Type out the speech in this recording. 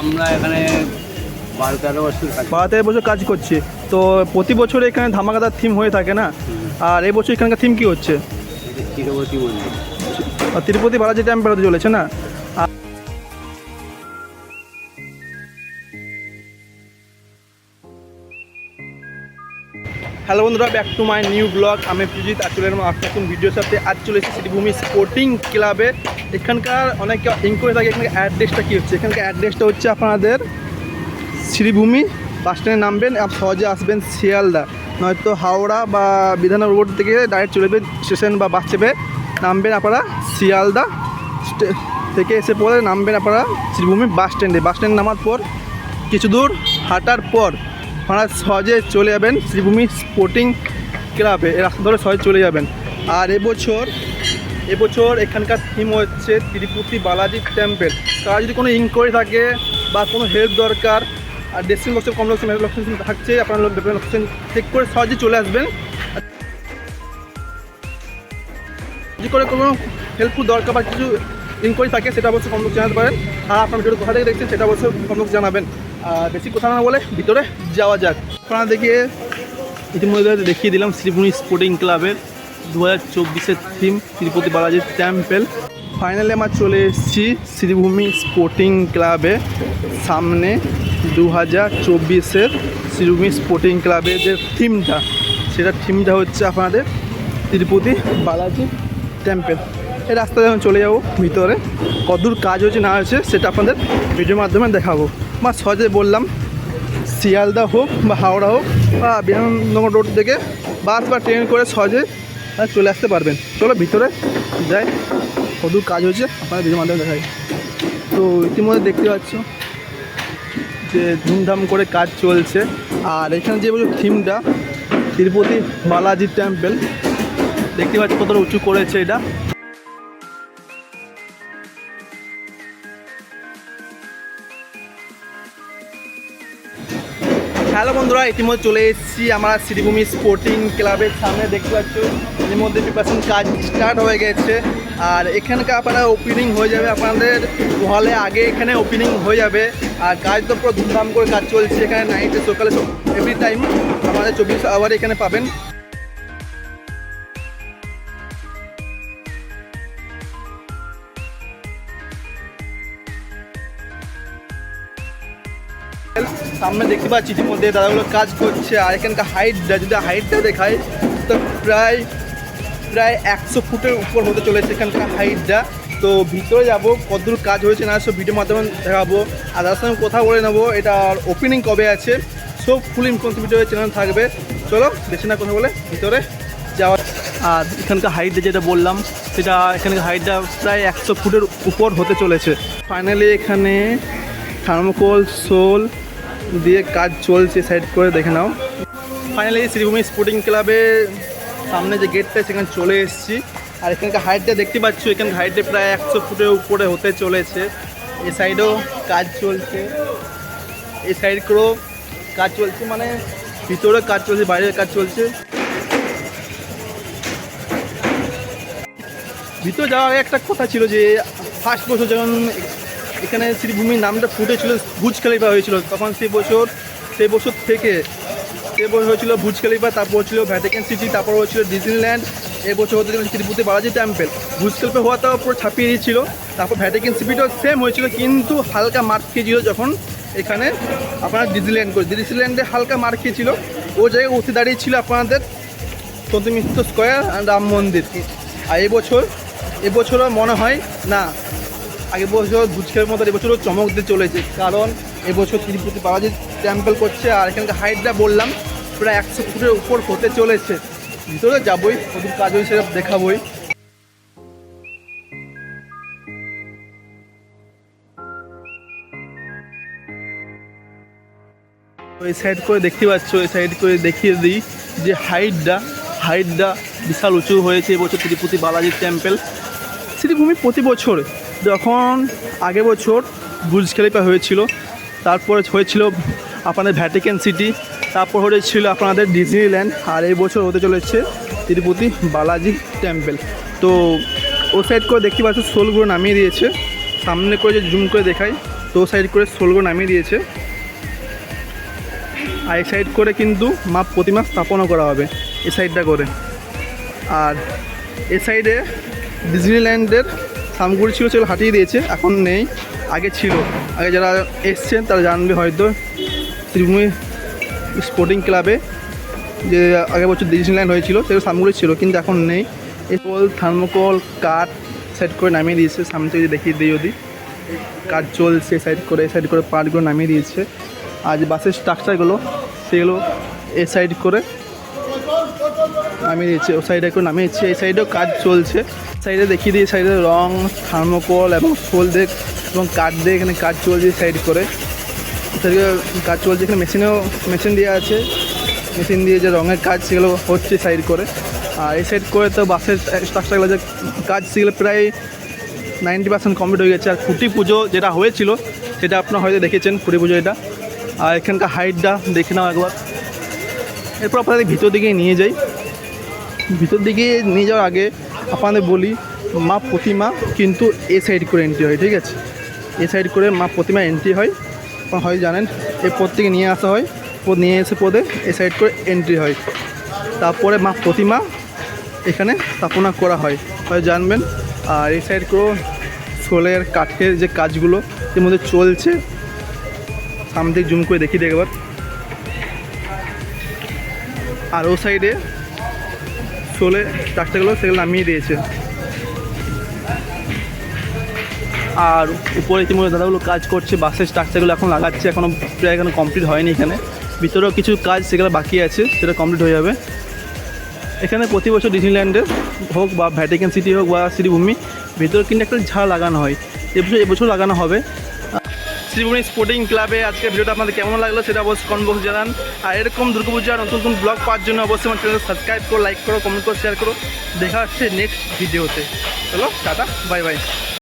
আমরা এখানে বারো তেরো বছর কাজ বারো তেরো বছর কাজ করছে। তো প্রতি বছর এখানে ধামাকাদার থিম হয়ে থাকে না? আর এবছর এখানকার থিম কি হচ্ছে? তিরুপতি মন্দির আর তিরুপতি বালাজি টেম্পল হতে চলেছে না? হ্যালো বন্ধুরা back to my new blog আমি প্রজিত আর চলে এলাম আর নতুন ভিডিওর সাথে। আজ চলে এসেছি শ্রীভূমি স্পোর্টিং ক্লাবে এখানকার অনেক ইনকোয়ারি থাকে, এখানকার অ্যাড্রেসটা কী হচ্ছে? এখানকার অ্যাড্রেসটা হচ্ছে আপনাদের শ্রীভূমি বাস স্ট্যান্ডে নামবেন, আর সহজে আসবেন শিয়ালদা। নয়তো হাওড়া বা বিধাননগর রোড থেকে ডাইরেক্ট চলে যাবেন স্টেশন বা বাস চেপে নামবেন আপনারা শিয়ালদা থেকে এসে পরে নামবেন আপনারা শ্রীভূমি বাস স্ট্যান্ডে বাস স্ট্যান্ড নামার পর, কিছু দূর হাঁটার পর আপনারা সহজে চলে যাবেন শ্রীভূমি স্পোর্টিং ক্লাবে রাস্তা ধরে সহজে চলে যাবেন। আর এবছর এবছর এখানকার থিম হচ্ছে তিরুপতি বালাজি টেম্পেল তারা যদি কোনো ইনকোয়ারি থাকে বা কোনো হেল্প দরকার, আর ডেস্টিন বক্সের কম লোকেশন লোকেশন থাকছে, আপনার লোকেশন চেক করে সহজে চলে আসবেন। যদি করে কোনো হেল্পফুল দরকার বা কিছু ইনকোয়ারি থাকে, সেটা অবশ্যই কম লোক জানাতে পারেন। আর আপনার ভিডিও কোথা থেকে দেখছেন, সেটা অবশ্যই কম লোক জানাবেন। আর বেশি কথা না বলে ভিতরে যাওয়া যাক। আপনারা দেখে ইতিমধ্যে দেখিয়ে দিলাম শ্রীভূমি স্পোর্টিং ক্লাবের দু হাজার চব্বিশের থিম তিরুপতি বালাজির টেম্পেল। ফাইনালি আমার চলে এসেছি শ্রীভূমি স্পোর্টিং ক্লাবে। সামনে দু হাজার চব্বিশের শ্রীভূমি স্পোর্টিং ক্লাবের যে থিমটা, সেটা থিমটা হচ্ছে আপনাদের তিরুপতি বালাজি টেম্পেল। এই রাস্তা যখন চলে যাব ভিতরে। কতদূর কাজ হয়েছে, না হয়েছে, সেটা আপনাদের ভিডিওর মাধ্যমে দেখাবো। বা সহজে বললাম, শিয়ালদা হোক বা হাওড়া হোক বা বিধাননগর রোড থেকে বাস বা ট্রেন করে সহজে চলে আসতে পারবেন। চলো ভিতরে যাই। কতদূর কাজ হয়েছে, আপনারা ভিডিও মাধ্যমে দেখাই। তো ইতিমধ্যে দেখতে পাচ্ছ যে ধুমধাম করে কাজ চলছে। আর এখানে যে বলছো থিমটা, তিরুপতি বালাজি টেম্পল। দেখতে পাচ্ছি কতটা উঁচু করেছে এটা। হ্যালো বন্ধুরা, ইতিমধ্যে চলে এসেছি আমরা শ্রীভূমি স্পোর্টিং ক্লাবের সামনে। দেখতে পাচ্ছ এর মধ্যে প্রিপারেশন কাজ স্টার্ট হয়ে গেছে। আর এখানকার আপনারা ওপেনিং হয়ে যাবে। আপনাদের হলে আগে এখানে ওপেনিং হয়ে যাবে। আর কাজ তো পুরো ধুমধাম করে কাজ চলছে এখানে নাইটে সকালে এভরি টাইম আমাদের চব্বিশ আওয়ার এখানে পাবেন। সামনে দেখতে পাচ্ছি ইতিমধ্যে দাদাগুলো কাজ করছে, আর এখানকার হাইটটা যদি হাইটটা দেখায় তো প্রায় প্রায় একশো ফুটের উপর হতে চলেছে এখানকার হাইটটা তো ভিতরে যাব, কতদূর কাজ হয়েছে না সব ভিডিওর মাধ্যমে দেখাবো। আর তার সঙ্গে কথা বলে নেব এটার ওপেনিং কবে আছে, সব ফুল ইনফরমেশন ভিডিও চ্যানেল থাকবে। চলো, বেশি না কথা বলে ভিতরে যাওয়া আর এখানকার হাইটটা যেটা বললাম, সেটা এখানকার হাইটটা প্রায় একশো ফুটের উপর হতে চলেছে। ফাইনালি এখানে থার্মোকোল, সোল দিয়ে কাজ চলছে সাইড করে দেখে নাও। ফাইনালি শ্রীভূমি স্পোর্টিং ক্লাবের সামনে যে গেটটা সেখানে চলে এসেছি। আর এখানকার হাইটটা দেখতে পাচ্ছ এখানে হাইটে প্রায় একশো ফুটের উপরে হতে চলেছে। এ সাইডেও কাজ চলছে। এই সাইড করেও কাজ চলছে মানে ভিতরে কাজ চলছে বাইরের কাজ চলছে। ভিতরে যাওয়ার একটা কথা ছিল যে ফার্স্ট বছর যখন এখানে শ্রীভূমির নামটা ফুটেছিল, ভুজ খালিফা হয়েছিল। তখন সেই বছর সেই বছর থেকে সে বছর হয়েছিল ভুজ খালিফা, তারপর ছিল ভ্যাটিকান সিটি তারপর হয়েছিল ডিজনিল্যান্ড এবছর হতে চলেছে তিরুপতি বালাজি টেম্পল ভুজ খালিফা হওয়াটাও পুরো ছাপিয়ে দিয়েছিল। তারপর ভ্যাটিকান সিটিটাও সেম হয়েছিল, কিন্তু হালকা মার্ক খেয়েছিল যখন এখানে আপনারা ডিজনিল্যান্ড করে ডিজনিল্যান্ডে হালকা মার খেয়েছিল। ও জায়গায় উঠে দাঁড়িয়েছিল আপনাদের সন্তী মিত্র স্কোয়ার রাম মন্দির। আর এবছর এবছরও মনে হয় না আগে বছর ভুজকের মতো এবছরও চমক দিয়ে চলেছে। কারণ এবছর তিরুপতি বালাজি টেম্পল করছে আর এখানকার হাইটটা বললাম, প্রায় একশো ফুটের উপর হতে চলেছে। ভিতরে যাবই ওদের কাজ হয়েছে দেখাবই। এই সাইড করে দেখতে পাচ্ছ, এই সাইড করে দেখিয়ে দিই যে হাইটটা হাইটটা বিশাল উঁচু হয়েছে এবছর তিরুপতি বালাজি টেম্পল শ্রীভূমি প্রতি বছর যখন আগে বছর বুর্জ খলিফা হয়েছিল, তারপরে হয়েছিল আপনাদের ভ্যাটিকান সিটি তারপর হয়েছিল আপনাদের ডিজনিল্যান্ড আর এই বছর হতে চলেছে তিরুপতি বালাজি টেম্পল তো ও সাইড করে দেখতে পাচ্ছ, সোলগুলো নামিয়ে দিয়েছে। সামনে করে যে জুম করে দেখাই, তো তো সাইড করে সোলগো নামিয়ে দিয়েছে। আর এই সাইড করে কিন্তু মা প্রতিমা স্থাপনও করা হবে, এই সাইডটা করে। আর এই সাইডে ডিজনিল্যান্ডের সামগুড়ি ছিল সেগুলো হাটিয়ে দিয়েছে, এখন নেই, আগে ছিল। আগে যারা এসছেন তারা জানবে হয়তো। শ্রীভূমি স্পোর্টিং ক্লাবে যে আগের বছর ডিজনিল্যান্ড হয়েছিল, সেগুলো সামগুড়ি ছিল, কিন্তু এখন নেই। কল থার্মোকল, কাঠ সাইড করে নামিয়ে দিয়েছে, সামনে থেকে দেখিয়ে দিই যদি। কাজ চলছে সাইড করে সাইড করে পার্টগুলো নামিয়ে দিয়েছে। আর বাসের স্ট্রাকচারগুলো সেগুলো এ সাইড করে নামিয়ে দিয়েছে, ও সাইডে করে নামিয়েছে, এই সাইডেও কাজ চলছে সাইডে দেখিয়ে দিয়ে সাইডে রং, থার্মোকল এবং ফুল দেখ এবং কাঠ দিয়ে এখানে কাজ চলছে সাইড করে। সাইডে কাজ চলছে, এখানে মেশিনেও, মেশিন দেওয়া আছে। মেশিন দিয়ে যে রঙের কাজ সেগুলো হচ্ছে সাইড করে। আর এই সাইড করে তো বাসের স্ট্রাকচারগুলো যে কাজ সেগুলো প্রায় নাইনটি পার্সেন্ট কমপ্লিট হয়ে গেছে। আর খুঁটি পুজো যেটা হয়েছিল, সেটা আপনারা হয়তো দেখেছেন, খুঁটি পুজো এটা। আর এখানকার হাইটটা দেখে নাও একবার। এরপর আপনাদের ভিতর দিকে নিয়ে যাই। ভিতর দিকে নিয়ে যাওয়ার আগে আপনাদের বলি, মা প্রতিমা কিন্তু এ সাইড করে এন্ট্রি হয়, ঠিক আছে? এ সাইড করে মা প্রতিমা এন্ট্রি হয়। হয়তো জানেন? এই পদ থেকে নিয়ে আসা হয়, পদ নিয়ে এসে পদে এ সাইড করে এন্ট্রি হয়। তারপরে মা প্রতিমা এখানে স্থাপনা করা হয়। হয়, জানবেন? আর এই সাইড করে সোলের কাঠের যে কাজগুলো, এর মধ্যে চলছে। সামনে জুম করে দেখি দেখবার আর ও সাইডে সোলে ট্রাকটারগুলো সেগুলো নামিয়ে দিয়েছে। আর উপরে ইতিমধ্যে দাদাগুলো কাজ করছে, বাসের স্ট্রাকচারগুলো এখন লাগাচ্ছে এখনও প্রায় এখনও কমপ্লিট হয়নি এখানে। ভিতরেও কিছু কাজ সেগুলো বাকি আছে, সেটা কমপ্লিট হয়ে যাবে। এখানে প্রতি বছর ডিজনিল্যান্ডের হোক বা ভ্যাটিকান সিটি হোক বা শ্রীভূমি, ভিতরে কিন্তু একটা ঝাড় লাগানো হয়। এবছর এবছর লাগানো হবে। শ্রীভূমি স্পোর্টিং ক্লাবে আজকে ভিডিওটা আপনাদের কেমন লাগল সেটা অবশ্যই কমেন্ট বক্সে জানান। আর এরকম দুর্গাপূজা নতুন নতুন ব্লগ পাওয়ার জন্য অবশ্যই আমার চ্যানেল সাবস্ক্রাইব করো লাইক করো কমেন্ট করো শেয়ার করো। দেখা হচ্ছে নেক্সট ভিডিওতে চলো, টাটা বাই বাই